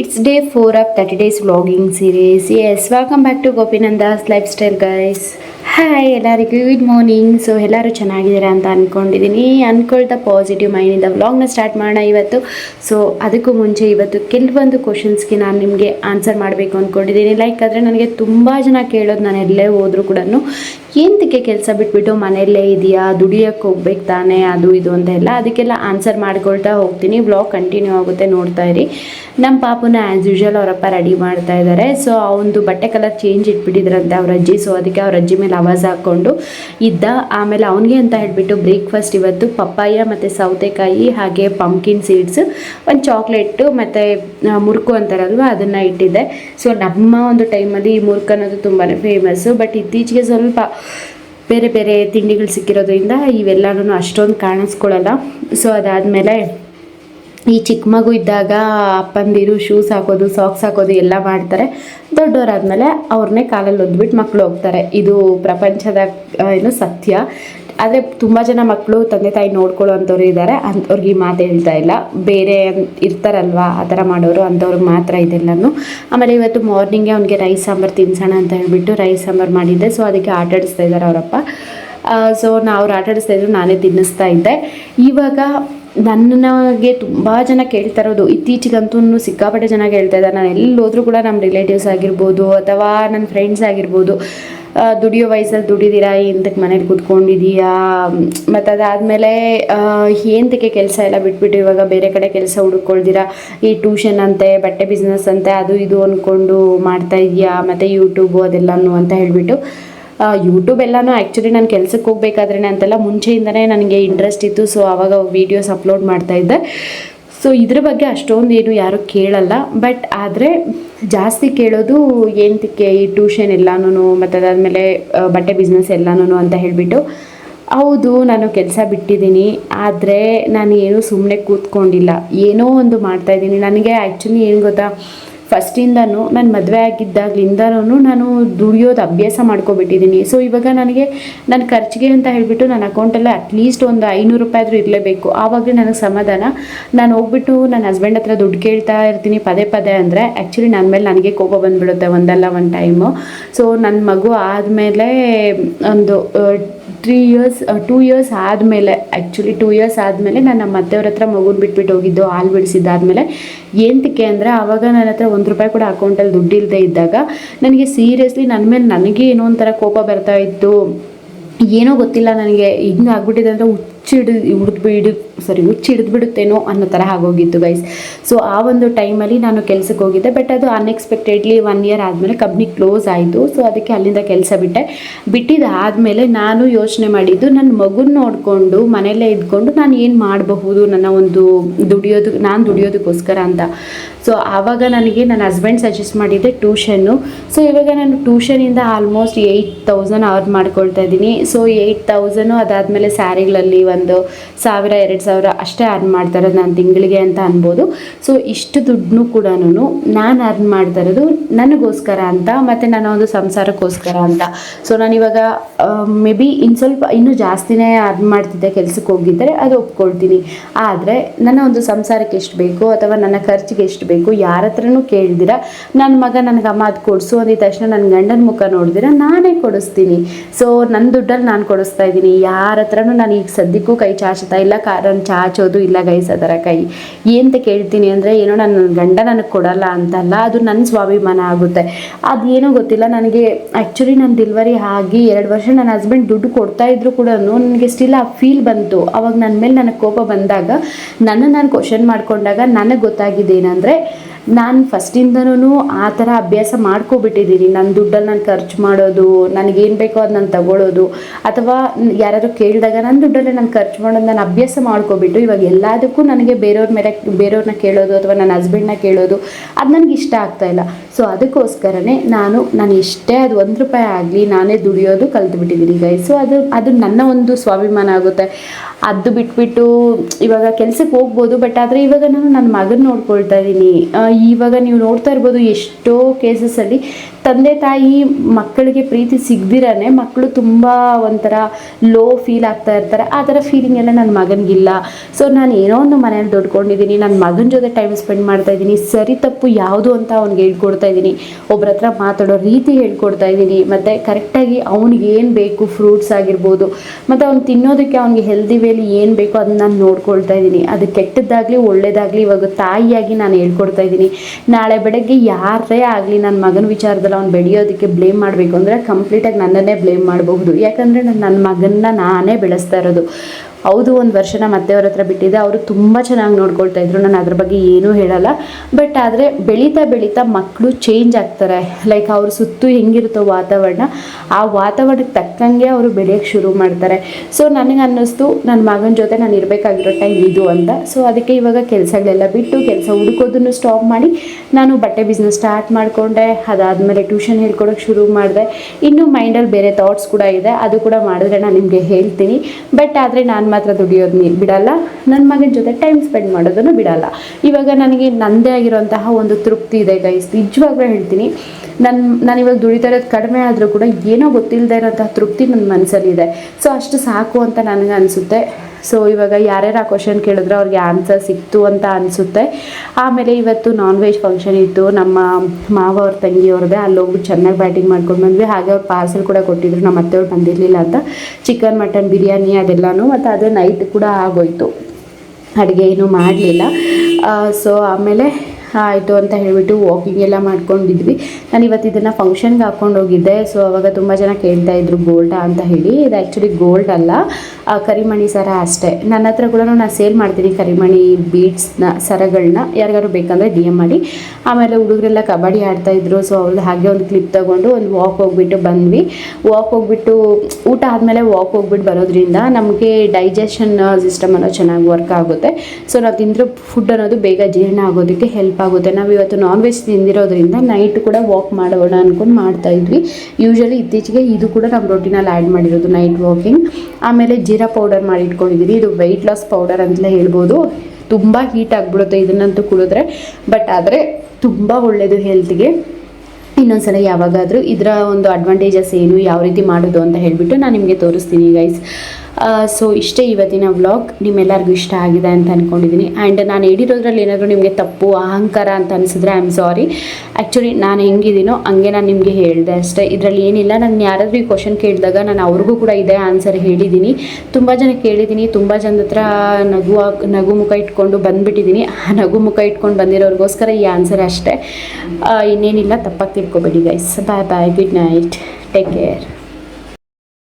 It's four 4 thirty 30 vlogging series yes welcome back to Gopinandas lifestyle guys hi ಎಲ್ಲರಿಗೂ good morning so ಎಲ್ಲರೂ ಚೆನ್ನಾಗಿದ್ದೀರಾ ಅಂತ ಅಂದ್ಕೊಂಡಿದ್ದೀನಿ ಅಂದ್ಕೊಳ್ತಾ positive ಮೈಂಡಿಂದ ವ್ಲಾಗ್ನ ಸ್ಟಾರ್ಟ್ ಮಾಡೋಣ ಇವತ್ತು. ಸೊ ಅದಕ್ಕೂ ಮುಂಚೆ ಇವತ್ತು ಕೆಲವೊಂದು ಕ್ವಶನ್ಸ್ಗೆ ನಾನು ನಿಮಗೆ ಆನ್ಸರ್ ಮಾಡಬೇಕು ಅಂದ್ಕೊಂಡಿದ್ದೀನಿ ಲೈಕ್ ಆದರೆ, ನನಗೆ ತುಂಬ ಜನ ಕೇಳೋದು ನಾನು ಎಲ್ಲೇ ಹೋದರೂ ಕೂಡ ಏನಕ್ಕೆ ಕೆಲಸ ಬಿಟ್ಬಿಟ್ಟು ಮನೆಯಲ್ಲೇ ಇದೆಯಾ? ದುಡಿಯೋಕ್ಕೆ ಹೋಗ್ಬೇಕು ತಾನೇ, ಅದು ಇದು ಅಂತ ಎಲ್ಲ ಅದಕ್ಕೆಲ್ಲ ಆನ್ಸರ್ ಮಾಡ್ಕೊಳ್ತಾ ಹೋಗ್ತೀನಿ. ವ್ಲಾಗ್ ಕಂಟಿನ್ಯೂ ಆಗುತ್ತೆ ನೋಡ್ತಾ ಇರಿ. ನಮ್ಮ ಪಾಪನ ಆ್ಯಸ್ ಯೂಶುವಲ್ ಅವರಪ್ಪ ರೆಡಿ ಮಾಡ್ತಾ ಇದ್ದಾರೆ ಸೊ ಅವನದು ಬಟ್ಟೆ ಕಲರ್ ಚೇಂಜ್ ಇಟ್ಬಿಟ್ಟಿದ್ರಂತೆ ಅವ್ರ ಅಜ್ಜಿ. ಸೊ ಅದಕ್ಕೆ ಅವ್ರ ಅಜ್ಜಿ ಮೇಲೆ ಆವಾಜ್ ಹಾಕ್ಕೊಂಡು ಇದ್ದ. ಆಮೇಲೆ ಅವನಿಗೆ ಅಂತ ಹೇಳಿಬಿಟ್ಟು ಬ್ರೇಕ್ಫಾಸ್ಟ್ ಇವತ್ತು ಪಪ್ಪಾಯ ಮತ್ತು ಸೌತೆಕಾಯಿ ಹಾಗೆ ಪಂಕಿನ್ ಸೀಡ್ಸ್ ಒಂದು ಚಾಕ್ಲೇಟು ಮತ್ತು ಮುರುಕು ಅಂತಾರಲ್ವ? ಅದನ್ನು ಇಟ್ಟಿದ್ದೆ. ಸೊ ನಮ್ಮ ಒಂದು ಟೈಮಲ್ಲಿ ಈ ಮುರುಕು ಅನ್ನೋದು ತುಂಬಾ ಫೇಮಸ್ಸು ಬಟ್ ಇತ್ತೀಚೆಗೆ ಸ್ವಲ್ಪ ಬೇರೆ ಬೇರೆ ತಿಂಡಿಗಳು ಸಿಕ್ಕಿರೋದ್ರಿಂದ ಇವೆಲ್ಲನೂ ಅಷ್ಟೊಂದು ಕಾಣಿಸ್ಕೊಳ್ಳಲ್ಲ. ಸೊ ಅದಾದಮೇಲೆ ಈ ಚಿಕ್ಕ ಮಗು ಇದ್ದಾಗ ಅಪ್ಪಂದಿರು ಶೂಸ್ ಹಾಕೋದು ಸಾಕ್ಸ್ ಹಾಕೋದು ಎಲ್ಲ ಮಾಡ್ತಾರೆ. ದೊಡ್ಡವರಾದ್ಮೇಲೆ ಅವ್ರನ್ನೇ ಕಾಲಲ್ಲಿ ಒದ್ಬಿಟ್ಟು ಮಕ್ಕಳು ಹೋಗ್ತಾರೆ. ಇದು ಪ್ರಪಂಚದ ಏನು ಸತ್ಯ. ಆದರೆ ತುಂಬ ಜನ ಮಕ್ಕಳು ತಂದೆ ತಾಯಿ ನೋಡ್ಕೊಳ್ಳೋ ಅಂಥವ್ರು ಇದ್ದಾರೆ ಅಂಥವ್ರಿಗೆ ಈ ಮಾತು ಹೇಳ್ತಾ ಇಲ್ಲ. ಬೇರೆ ಇರ್ತಾರಲ್ವಾ ಆ ಥರ ಮಾಡೋರು, ಅಂಥವ್ರಿಗೆ ಮಾತ್ರ ಇದೆಲ್ಲನೂ ಆಮೇಲೆ ಇವತ್ತು ಮಾರ್ನಿಂಗೇ ಅವ್ನಿಗೆ ರೈಸ್ ಸಾಂಬಾರು ತಿನ್ಸೋಣ ಅಂತ ಹೇಳಿಬಿಟ್ಟು ರೈಸ್ ಸಾಂಬಾರು ಮಾಡಿದ್ದೆ. ಸೊ ಅದಕ್ಕೆ ಆಟ ಆಡಿಸ್ತಾ ಇದ್ದಾರೆ ಅವರಪ್ಪ. ಸೊ ನಾ ಅವ್ರು ಆಟ ಆಡಿಸ್ತಾ ಇದ್ರು, ನಾನೇ ತಿನ್ನಿಸ್ತಾ ಇದ್ದೆ. ಇವಾಗ ನನಗೆ ತುಂಬ ಜನ ಕೇಳ್ತಾ ಇರೋದು, ಇತ್ತೀಚೆಗಂತೂ ಸಿಕ್ಕಾಪಟ್ಟೆ ಜನ ಕೇಳ್ತಾ ಇದ್ದಾರೆ. ನಾನು ಎಲ್ಲಿ ಹೋದರೂ ಕೂಡ ನಮ್ಮ ರಿಲೇಟಿವ್ಸ್ ಆಗಿರ್ಬೋದು, ಅಥವಾ ನನ್ನ ಫ್ರೆಂಡ್ಸ್ ಆಗಿರ್ಬೋದು ದುಡಿಯೋ ವಯಸ್ಸಲ್ಲಿ ದುಡಿದಿರಾ? ಎಂತಕ್ಕೆ ಮನೇಲಿ ಕುತ್ಕೊಂಡಿದೀಯಾ? ಮತ್ತು ಅದಾದಮೇಲೆ ಏಂತಕ್ಕೆ ಕೆಲಸ ಎಲ್ಲ ಬಿಟ್ಬಿಟ್ಟು ಇವಾಗ ಬೇರೆ ಕಡೆ ಕೆಲಸ ಹುಡುಕೊಳ್ದಿರಾ? ಈ ಟ್ಯೂಷನ್ ಅಂತೆ, ಬಟ್ಟೆ ಬಿಸ್ನೆಸ್ ಅಂತೆ, ಅದು ಇದು ಅಂದ್ಕೊಂಡು ಮಾಡ್ತಾ ಇದೆಯಾ? ಮತ್ತು ಯೂಟ್ಯೂಬು ಅದೆಲ್ಲನೂ ಅಂತ ಹೇಳಿಬಿಟ್ಟು ಯೂಟ್ಯೂಬ್ ಎಲ್ಲನೂ ಆ್ಯಕ್ಚುಲಿ ನಾನು ಕೆಲಸಕ್ಕೆ ಹೋಗ್ಬೇಕಾದ್ರೆ ಅಂತೆಲ್ಲ ಮುಂಚೆಯಿಂದನೇ ನನಗೆ ಇಂಟ್ರೆಸ್ಟ್ ಇತ್ತು. ಸೊ ಆವಾಗ ವೀಡಿಯೋಸ್ ಅಪ್ಲೋಡ್ ಮಾಡ್ತಾ ಇದ್ದೆ. ಸೊ ಇದ್ರ ಬಗ್ಗೆ ಅಷ್ಟೊಂದು ಏನು ಯಾರು ಕೇಳಲ್ಲ. ಬಟ್ ಆದರೆ ಜಾಸ್ತಿ ಕೇಳೋದು ಏನಕ್ಕೆ ಈ ಟ್ಯೂಷನ್ ಎಲ್ಲಾನು ಮತ್ತು ಅದಾದಮೇಲೆ ಬಟ್ಟೆ ಬಿಸ್ನೆಸ್ ಎಲ್ಲಾನು ಅಂತ ಹೇಳಿಬಿಟ್ಟು, ಹೌದು, ನಾನು ಕೆಲಸ ಬಿಟ್ಟಿದ್ದೀನಿ, ಆದರೆ ನಾನು ಏನೂ ಸುಮ್ಮನೆ ಕೂತ್ಕೊಂಡಿಲ್ಲ. ಏನೋ ಒಂದು ಮಾಡ್ತಾಯಿದ್ದೀನಿ ನನಗೆ ಆ್ಯಕ್ಚುಲಿ ಏನು ಗೊತ್ತಾ ಫಸ್ಟಿಂದನೂ ನಾನು ಮದುವೆ ಆಗಿದ್ದಾಗ್ಲಿಂದನೂ ನಾನು ದುಡಿಯೋದು ಅಭ್ಯಾಸ ಮಾಡ್ಕೊಬಿಟ್ಟಿದ್ದೀನಿ. ಸೊ ಇವಾಗ ನನಗೆ ನನ್ನ ಖರ್ಚಿಗೆ ಅಂತ ಹೇಳಿಬಿಟ್ಟು ನನ್ನ ಅಕೌಂಟಲ್ಲಿ ಅಟ್ಲೀಸ್ಟ್ ಒಂದು ಐನೂರು ರೂಪಾಯಿ ಆದರೂ ಇರಲೇಬೇಕು. ಆವಾಗಲೇ ನನಗೆ ಸಮಾಧಾನ. ನಾನು ಹೋಗ್ಬಿಟ್ಟು ನನ್ನ ಹಸ್ಬೆಂಡ್ ಹತ್ರ ದುಡ್ಡು ಕೇಳ್ತಾ ಇರ್ತೀನಿ ಪದೇ ಪದೇ ಅಂದರೆ ಆ್ಯಕ್ಚುಲಿ ನನ್ನ ಮೇಲೆ ನನಗೆ ಕೋಪ ಬಂದುಬಿಡುತ್ತೆ ಒಂದಲ್ಲ ಒಂದು ಟೈಮು ಸೊ ನನ್ನ ಮಗು ಆದಮೇಲೆ ಒಂದು ತ್ರೀ ಇಯರ್ಸ್ ಟೂ ಇಯರ್ಸ್ ಆದಮೇಲೆ ಆ್ಯಕ್ಚುಲಿ ಟೂ ಇಯರ್ಸ್ ಆದಮೇಲೆ ನಾನು ನಮ್ಮ ಅತ್ತೆಯವ್ರ ಹತ್ರ ಮಗುನ ಬಿಟ್ಬಿಟ್ಟು ಹೋಗಿದ್ದು, ಹಾಲು ಬಿಡಿಸಿದ್ದಾದಮೇಲೆ. ಏನಕ್ಕೆ ಅಂದರೆ ಆವಾಗ ನನ್ನ ಹತ್ರ ಒಂದು ರೂಪಾಯಿ ಕೂಡ ಅಕೌಂಟಲ್ಲಿ ದುಡ್ಡಿಲ್ಲದೆ ಇದ್ದಾಗ, ನನಗೆ ಸೀರಿಯಸ್ಲಿ ನನ್ನ ಮೇಲೆ ನನಗೆ ಏನೋ ಒಂಥರ ಕೋಪ ಬರ್ತಾ ಇತ್ತು. ಏನೋ ಗೊತ್ತಿಲ್ಲ ನನಗೆ ಹಿಂಗೆ ಆಗ್ಬಿಟ್ಟಿದೆ ಅಂದರೆ ಹುಚ್ಚಿಡ್, ಹಿಡಿದು ಸಾರಿ ಹುಚ್ಚು ಹಿಡಿದ್ಬಿಡುತ್ತೇನೋ ಅನ್ನೋ ಥರ ಆಗೋಗಿತ್ತು ಗೈಸ್ ಸೊ ಆ ಒಂದು ಟೈಮಲ್ಲಿ ನಾನು ಕೆಲಸಕ್ಕೆ ಹೋಗಿದ್ದೆ ಬಟ್ ಅದು ಅನ್ಎಕ್ಸ್ಪೆಕ್ಟೆಡ್ಲಿ ಒನ್ ಇಯರ್ ಆದಮೇಲೆ ಕಂಪ್ನಿ ಕ್ಲೋಸ್ ಆಯಿತು. ಸೊ ಅದಕ್ಕೆ ಅಲ್ಲಿಂದ ಕೆಲಸ ಬಿಟ್ಟೆ. ಬಿಟ್ಟಿದ್ದಾದಮೇಲೆ ನಾನು ಯೋಚನೆ ಮಾಡಿದ್ದು ನನ್ನ ಮಗುನ ನೋಡಿಕೊಂಡು, ಮನೆಯಲ್ಲೇ ಇದ್ಕೊಂಡು ನಾನು ಏನು ಮಾಡಬಹುದು ನನ್ನ ಒಂದು ದುಡಿಯೋದು, ನಾನು ದುಡಿಯೋದಕ್ಕೋಸ್ಕರ ಅಂತ. ಸೊ ಆವಾಗ ನನಗೆ ನನ್ನ ಹಸ್ಬೆಂಡ್ ಸಜೆಸ್ಟ್ ಮಾಡಿದ್ದೆ ಟ್ಯೂಷನ್ನು ಸೊ ಇವಾಗ ನಾನು ಟ್ಯೂಷನಿಂದ ಆಲ್ಮೋಸ್ಟ್ ಏಯ್ಟ್ ತೌಸಂಡ್ ಅವರ್ ಮಾಡ್ಕೊಳ್ತಾ ಇದ್ದೀನಿ. ಸೊ ಏಯ್ಟ್ ತೌಸಂಡು ಅದಾದಮೇಲೆ ಸ್ಯಾರಿಗಳಲ್ಲಿ ಒಂದು ಸಾವಿರ, ಎರಡು ಸಾವಿರ ಅಷ್ಟೇ ಅರ್ನ್ ಮಾಡ್ತಾ ಇರೋದು ನಾನು ತಿಂಗಳಿಗೆ ಅಂತ ಅನ್ಬೋದು. ಸೊ ಇಷ್ಟು ದುಡ್ಡನ್ನು ಕೂಡ ನಾನು ಅರ್ನ್ ಮಾಡ್ತಾ ಇರೋದು ನನಗೋಸ್ಕರ ಅಂತ, ಮತ್ತು ನನ್ನ ಒಂದು ಸಂಸಾರಕ್ಕೋಸ್ಕರ ಅಂತ. ಸೊ ನಾನಿವಾಗ ಮೇ ಬಿ ಇನ್ನು ಸ್ವಲ್ಪ ಇನ್ನೂ ಜಾಸ್ತಿನೇ ಅರ್ನ್ ಮಾಡ್ತಿದ್ದೆ ಕೆಲಸಕ್ಕೆ ಹೋಗಿದ್ದರೆ ಅದು ಒಪ್ಕೊಳ್ತೀನಿ. ಆದರೆ, ನನ್ನ ಒಂದು ಸಂಸಾರಕ್ಕೆ ಎಷ್ಟು ಬೇಕು ಅಥವಾ ನನ್ನ ಖರ್ಚಿಗೆ ಎಷ್ಟು ಬೇಕು ಯಾರ ಹತ್ರನೂ ಕೇಳ್ದಿರ ನನ್ನ ಮಗ ನನಗೆ ಅಮ್ಮ ಅದು ಕೊಡಿಸು ಅಂದಿದ ತಕ್ಷಣ ನನ್ನ ಗಂಡನ ಮುಖ ನೋಡಿದಿರ ನಾನೇ ಕೊಡಿಸ್ತೀನಿ. ಸೊ ನನ್ನ ದುಡ್ಡಲ್ಲಿ ನಾನು ಕೊಡಿಸ್ತಾ ಇದ್ದೀನಿ. ಯಾರ ಹತ್ರನೂ ನಾನು ಈಗ ಸದ್ಯಕ್ಕೂ ಕೈ ಚಾಚುತ್ತಾ ಇಲ್ಲ ಕಾರಣ ಚಾಚೋದು ಇಲ್ಲ ಗೈಸ್ ಅದರ ಕೈ. ಏನಂತ ಕೇಳ್ತೀನಿ ಅಂದರೆ, ಏನೋ ನನ್ನ ಗಂಡ ನನಗೆ ಕೊಡಲ್ಲ ಅಂತಲ್ಲ, ಅದು ನನ್ನ ಸ್ವಾಭಿಮಾನ ಆಗುತ್ತೆ. ಅದೇನೋ ಗೊತ್ತಿಲ್ಲ, ನನಗೆ ಆ್ಯಕ್ಚುಲಿ ನನ್ನ ಡಿಲ್ವರಿ ಆಗಿ ಎರಡು ವರ್ಷ ನನ್ನ ಹಸ್ಬೆಂಡ್ ದುಡ್ಡು ಕೊಡ್ತಾ ಇದ್ರು ಕೂಡ ನನಗೆ ಸ್ಟಿಲ್ ಆ ಫೀಲ್ ಬಂತು. ಅವಾಗ ನನ್ನ ಮೇಲೆ ನನಗೆ ಕೋಪ ಬಂದಾಗ, ನನ್ನ ನಾನು ಕ್ವಶನ್ ಮಾಡ್ಕೊಂಡಾಗ ನನಗೆ ಗೊತ್ತಾಗಿದೆ ನಾನು ಫಸ್ಟಿಂದನೂ ಆ ಥರ ಅಭ್ಯಾಸ ಮಾಡ್ಕೊಬಿಟ್ಟಿದ್ದೀನಿ ನನ್ನ ದುಡ್ಡಲ್ಲಿ ನಾನು ಖರ್ಚು ಮಾಡೋದು, ನನಗೇನು ಬೇಕೋ ಅದು ನಾನು ತಗೊಳ್ಳೋದು ಅಥವಾ ಯಾರಾದ್ರು ಕೇಳಿದಾಗ ನನ್ನ ದುಡ್ಡಲ್ಲೇ ನಾನು ಖರ್ಚು ಮಾಡೋದು ನಾನು ಅಭ್ಯಾಸ ಮಾಡ್ಕೊಬಿಟ್ಟು ಇವಾಗ ಎಲ್ಲದಕ್ಕೂ ನನಗೆ ಬೇರೆಯವ್ರ ಮೇಲೆ ಬೇರೆಯವ್ರನ್ನ ಕೇಳೋದು ಅಥವಾ ನನ್ನ ಹಸ್ಬೆಂಡ್ನ ಕೇಳೋದು, ಅದು ನನಗೆ ಇಷ್ಟ ಆಗ್ತಾಯಿಲ್ಲ ಸೊ ಅದಕ್ಕೋಸ್ಕರನೇ ನಾನು ನಾನು ಎಷ್ಟೇ ಅದು ಒಂದು ರೂಪಾಯಿ ಆಗಲಿ ನಾನೇ ದುಡಿಯೋದು ಕಲ್ತ್ಬಿಟ್ಟಿದ್ದೀನಿ ಗೈ ಸೊ ಅದು ಅದು ನನ್ನ ಒಂದು ಸ್ವಾಭಿಮಾನ ಆಗುತ್ತೆ. ಅದು ಬಿಟ್ಬಿಟ್ಟು ಇವಾಗ ಕೆಲಸಕ್ಕೆ ಹೋಗ್ಬೋದು ಬಟ್ ಆದರೆ ಇವಾಗ ನಾನು ನನ್ನ ಮಗನ ನೋಡ್ಕೊಳ್ತಾ ಇದ್ದೀನಿ ಇವಾಗ ನೀವು ನೋಡ್ತಾ ಇರ್ಬೋದು ಎಷ್ಟೋ ಕೇಸಸಲ್ಲಿ ತಂದೆ ತಾಯಿ ಮಕ್ಕಳಿಗೆ ಪ್ರೀತಿ ಸಿಗ್ದಿರಾನೆ ಮಕ್ಕಳು ತುಂಬ ಒಂಥರ ಲೋ ಫೀಲ್ ಆಗ್ತಾ ಇರ್ತಾರೆ. ಆ ಥರ ಫೀಲಿಂಗ್ ಎಲ್ಲ ನನ್ನ ಮಗನಿಗಿಲ್ಲ. ಸೊ ನಾನು ಏನೋ ಒಂದು ಮನೇಲಿ ದೊಡ್ಕೊಂಡಿದ್ದೀನಿ ನನ್ನ ಮಗನ ಜೊತೆ ಟೈಮ್ ಸ್ಪೆಂಡ್ ಮಾಡ್ತಾ ಇದ್ದೀನಿ ಸರಿ ತಪ್ಪು ಯಾವುದು ಅಂತ ಅವ್ನಿಗೆ ಹೇಳ್ಕೊಡ್ತಾ ಇದ್ದೀನಿ ಒಬ್ಬರ ಹತ್ರ ಮಾತಾಡೋ ರೀತಿ ಹೇಳ್ಕೊಡ್ತಾ ಇದ್ದೀನಿ ಮತ್ತು ಕರೆಕ್ಟಾಗಿ ಅವ್ನಿಗೆ ಏನು ಬೇಕು ಫ್ರೂಟ್ಸ್ ಆಗಿರ್ಬೋದು, ಮತ್ತು ಅವ್ನು ತಿನ್ನೋದಕ್ಕೆ ಅವ್ನಿಗೆ ಹೆಲ್ದಿ ವೇಲಿ ಏನು ಬೇಕೋ ಅದನ್ನ ನಾನು ನೋಡ್ಕೊಳ್ತಾ ಇದ್ದೀನಿ ಅದು ಕೆಟ್ಟದ್ದಾಗಲಿ ಒಳ್ಳೇದಾಗಲಿ ಇವಾಗ ತಾಯಿಯಾಗಿ ನಾನು ಹೇಳ್ಕೊಡ್ತಾ ಇದ್ದೀನಿ ನಾಳೆ ಬೆಳಗ್ಗೆ ಯಾರೇ ಆಗಲಿ ನನ್ನ ಮಗನ ವಿಚಾರದಲ್ಲಿ ಅವ್ನು ಬೆಳೆಯೋದಕ್ಕೆ ಬ್ಲೇಮ್ ಮಾಡಬೇಕು ಅಂದರೆ ಕಂಪ್ಲೀಟಾಗಿ ನನ್ನನ್ನೇ ಬ್ಲೇಮ್ ಮಾಡಬಹುದು. ಯಾಕಂದರೆ ನಾನು ನನ್ನ ಮಗನ್ನ ನಾನೇ ಬೆಳೆಸ್ತಾ ಇರೋದು. ಹೌದು, ಒಂದು ವರ್ಷ ಮತ್ತೆ ಅತ್ತೆಯವ್ರ ಹತ್ರ ಬಿಟ್ಟಿದ್ದೆ ಅವರು ತುಂಬ ಚೆನ್ನಾಗಿ ನೋಡ್ಕೊಳ್ತಾ ಇದ್ರು. ನಾನು ಅದ್ರ ಬಗ್ಗೆ ಏನೂ ಹೇಳಲ್ಲ. ಬಟ್ ಆದರೆ ಬೆಳೀತಾ ಬೆಳೀತಾ ಮಕ್ಕಳು ಚೇಂಜ್ ಆಗ್ತಾರೆ. ಲೈಕ್ ಅವ್ರ ಸುತ್ತು ಹೆಂಗಿರುತ್ತೋ ವಾತಾವರಣ, ಆ ವಾತಾವರಣಕ್ಕೆ ತಕ್ಕಂಗೆ ಅವರು ಬೆಳೆಯೋಕ್ಕೆ ಶುರು ಮಾಡ್ತಾರೆ. ಸೊ ನನಗೆ ಅನ್ನಿಸ್ತು ನನ್ನ ಮಗನ ಜೊತೆ ನಾನು ಇರಬೇಕಾಗಿರೋ ಟೈಮ್ ಇದು ಅಂತ. ಸೊ ಅದಕ್ಕೆ ಇವಾಗ ಕೆಲಸಗಳೆಲ್ಲ ಬಿಟ್ಟು ಕೆಲಸ ಹುಡುಕೋದನ್ನು ಸ್ಟಾಪ್ ಮಾಡಿ ನಾನು ಬಟ್ಟೆ ಬಿಸ್ನೆಸ್ ಸ್ಟಾರ್ಟ್ ಮಾಡಿಕೊಂಡೆ. ಅದಾದಮೇಲೆ ಟ್ಯೂಷನ್ ಹೇಳ್ಕೊಡೋಕ್ಕೆ ಶುರು ಮಾಡಿದೆ. ಇನ್ನೂ ಮೈಂಡಲ್ಲಿ ಬೇರೆ ಥಾಟ್ಸ್ ಕೂಡ ಇದೆ. ಅದು ಕೂಡ ಮಾಡಿದ್ರೆ ನಾನು ನಿಮಗೆ ಹೇಳ್ತೀನಿ. ಬಟ್ ಆದರೆ ನಾನು ಮಾತ್ರ ದುಡಿಯೋದು ಬಿಡಲ್ಲ. ನನ್ನ ಮಗನ ಜೊತೆ ಟೈಮ್ ಸ್ಪೆಂಡ್ ಮಾಡೋದನ್ನು ಬಿಡಲ್ಲ. ಇವಾಗ ನನಗೆ ನನ್ನದೇ ಆಗಿರೋಂತಹ ಒಂದು ತೃಪ್ತಿ ಇದೆ ಗೈಸ್ ನಿಜವಾಗ್ಲೂ ಹೇಳ್ತೀನಿ. ನನ್ನ ನಾನು ಇವಾಗ ದುಡಿತಾ ಇರೋದು ಕಡಿಮೆ ಆದರೂ ಕೂಡ ಏನೋ ಗೊತ್ತಿಲ್ಲದೆ ಇರೋಂತಹ ತೃಪ್ತಿ ನನ್ನ ಮನಸ್ಸಲ್ಲಿದೆ ಸೊ ಅಷ್ಟು ಸಾಕು ಅಂತ ನನಗೆ ಅನಿಸುತ್ತೆ. ಸೊ ಇವಾಗ ಯಾರ್ಯಾರು ಆ ಕ್ವಶನ್ ಕೇಳಿದ್ರೆ ಅವ್ರಿಗೆ ಆನ್ಸರ್ ಸಿಕ್ತು ಅಂತ ಅನಿಸುತ್ತೆ. ಆಮೇಲೆ ಇವತ್ತು ನಾನ್ ವೆಜ್ ಫಂಕ್ಷನ್ ಇತ್ತು. ನಮ್ಮ ಮಾವ ಅವ್ರ ತಂಗಿಯವ್ರದ್ದೆ. ಅಲ್ಲಿ ಹೋಗ್ಬಿಟ್ಟು ಚೆನ್ನಾಗಿ ಬ್ಯಾಟಿಂಗ್ ಮಾಡ್ಕೊಂಡು ಬಂದ್ವಿ. ಹಾಗೆ ಅವ್ರು ಪಾರ್ಸಲ್ ಕೂಡ ಕೊಟ್ಟಿದ್ರು. ನಮ್ಮ ಅತ್ತೆಯವ್ರು ಬಂದಿರಲಿಲ್ಲ ಅಂತ. ಚಿಕನ್ ಮಟನ್ ಬಿರಿಯಾನಿ ಅದೆಲ್ಲನೂ. ಮತ್ತು ಅದೇ ನೈಟ್ ಕೂಡ ಆಗೋಯ್ತು. ಅಡುಗೆ ಏನೂ ಮಾಡಲಿಲ್ಲ. ಸೊ ಆಮೇಲೆ ಆಯಿತು ಅಂತ ಹೇಳಿಬಿಟ್ಟು ವಾಕಿಂಗ್ ಎಲ್ಲ ಮಾಡ್ಕೊಂಡಿದ್ವಿ. ನಾನು ಇವತ್ತು ಇದನ್ನು ಫಂಕ್ಷನ್ಗೆ ಹಾಕ್ಕೊಂಡು ಹೋಗಿದ್ದೆ. ಸೊ ಅವಾಗ ತುಂಬ ಜನ ಕೇಳ್ತಾ ಇದ್ರು ಗೋಲ್ಡಾ ಅಂತ ಹೇಳಿ. ಇದು ಆ್ಯಕ್ಚುಲಿ ಗೋಲ್ಡ್ ಅಲ್ಲ. ಕರಿಮಣಿ ಸರ ಅಷ್ಟೇ. ನನ್ನ ಹತ್ರ ಕೂಡ ನಾನು ಸೇಲ್ ಮಾಡ್ತೀನಿ ಕರಿಮಣಿ ಬೀಡ್ಸ್ನ ಸರಗಳನ್ನ ಯಾರಿಗಾದ್ರು ಬೇಕಂದರೆ ಡಿ ಎಂ ಮಾಡಿ. ಆಮೇಲೆ ಹುಡುಗರೆಲ್ಲ ಕಬಡ್ಡಿ ಆಡ್ತಾಯಿದ್ರು ಸೊ ಅವ್ರು ಹಾಗೆ ಒಂದು ಕ್ಲಿಪ್ ತಗೊಂಡು ಒಂದು ವಾಕ್ ಹೋಗ್ಬಿಟ್ಟು ಬಂದ್ವಿ. ವಾಕ್ ಹೋಗ್ಬಿಟ್ಟು, ಊಟ ಆದಮೇಲೆ ವಾಕ್ ಹೋಗ್ಬಿಟ್ಟು ಬರೋದ್ರಿಂದ ನಮಗೆ ಡೈಜೆಷನ್ ಸಿಸ್ಟಮ್ ಅನ್ನೋದು ಚೆನ್ನಾಗಿ ವರ್ಕ್ ಆಗುತ್ತೆ. ಸೊ ನಾವು ತಿಂದರೂ ಫುಡ್ ಅನ್ನೋದು ಬೇಗ ಜೀರ್ಣ ಆಗೋದಕ್ಕೆ ಹೆಲ್ಪ್ ಆಗುತ್ತೆ ನಾವು ಇವತ್ತು ನಾನ್ ವೆಜ್ ತಿಂದಿರೋದ್ರಿಂದ ನೈಟ್ ಕೂಡ ವಾಕ್ ಮಾಡೋಣ ಅಂದ್ಕೊಂಡು ಮಾಡ್ತಾ ಇದ್ವಿ. ಯೂಶಲಿ ಇತ್ತೀಚೆಗೆ ಇದು ಕೂಡ ನಮ್ಮ ರೊಟ್ಟಿನಲ್ಲಿ ಆ್ಯಡ್ ಮಾಡಿರೋದು ನೈಟ್ ವಾಕಿಂಗ್ ಆಮೇಲೆ ಜೀರಾ ಪೌಡರ್ ಮಾಡಿ ಇಟ್ಕೊಂಡಿದ್ದೀವಿ ಇದು ವೆಯ್ಟ್ ಲಾಸ್ ಪೌಡರ್ ಅಂತಲೇ ಹೇಳ್ಬೋದು. ತುಂಬ ಹೀಟ್ ಆಗಿಬಿಡುತ್ತೆ ಇದನ್ನಂತೂ ಕುಡಿದ್ರೆ. ಬಟ್ ಆದರೆ ತುಂಬ ಒಳ್ಳೆಯದು ಹೆಲ್ತ್ಗೆ ಇನ್ನೊಂದ್ಸಲ ಯಾವಾಗಾದರೂ ಇದರ ಒಂದು ಅಡ್ವಾಂಟೇಜಸ್ ಏನು, ಯಾವ ರೀತಿ ಮಾಡೋದು ಅಂತ ಹೇಳಿಬಿಟ್ಟು ನಾನು ನಿಮಗೆ ತೋರಿಸ್ತೀನಿ ಗೈಸ್ ಸೊ ಇಷ್ಟೇ ಇವತ್ತಿನ ವ್ಲಾಗ್ ನಿಮ್ಮೆಲ್ಲರಿಗೂ ಇಷ್ಟ ಆಗಿದೆ ಅಂತ ಅಂದ್ಕೊಂಡಿದ್ದೀನಿ ಆ್ಯಂಡ್ ನಾನು ಹೇಳಿರೋದ್ರಲ್ಲಿ ಏನಾದರೂ ನಿಮಗೆ ತಪ್ಪು, ಅಹಂಕಾರ ಅಂತ ಅನಿಸಿದ್ರೆ ಐ ಆಮ್ ಸಾರಿ ಆ್ಯಕ್ಚುಲಿ ನಾನು ಹೆಂಗಿದ್ದೀನೋ ಹಂಗೆ ನಾನು ನಿಮಗೆ ಹೇಳಿದೆ ಅಷ್ಟೇ. ಇದರಲ್ಲಿ ಏನಿಲ್ಲ, ನಾನು ಯಾರಾದರೂ ಈ ಕ್ವಶನ್ ಕೇಳಿದಾಗ ನಾನು ಅವ್ರಿಗೂ ಕೂಡ ಇದೇ ಆನ್ಸರ್ ಹೇಳಿದ್ದೀನಿ ತುಂಬ ಜನ ಕೇಳಿದ್ದೀನಿ ತುಂಬ ಜನದ ಹತ್ರ ನಗು ನಗು ಮುಖ ಇಟ್ಕೊಂಡು ಬಂದುಬಿಟ್ಟಿದ್ದೀನಿ ಆ ನಗು ಮುಖ ಇಟ್ಕೊಂಡು ಬಂದಿರೋರಿಗೋಸ್ಕರ ಈ ಆನ್ಸರ್ ಅಷ್ಟೇ. ಇನ್ನೇನಿಲ್ಲ, ತಪ್ಪಾಗಿ ತಿಳ್ಕೊಬೇಡಿ guys bye bye good night take care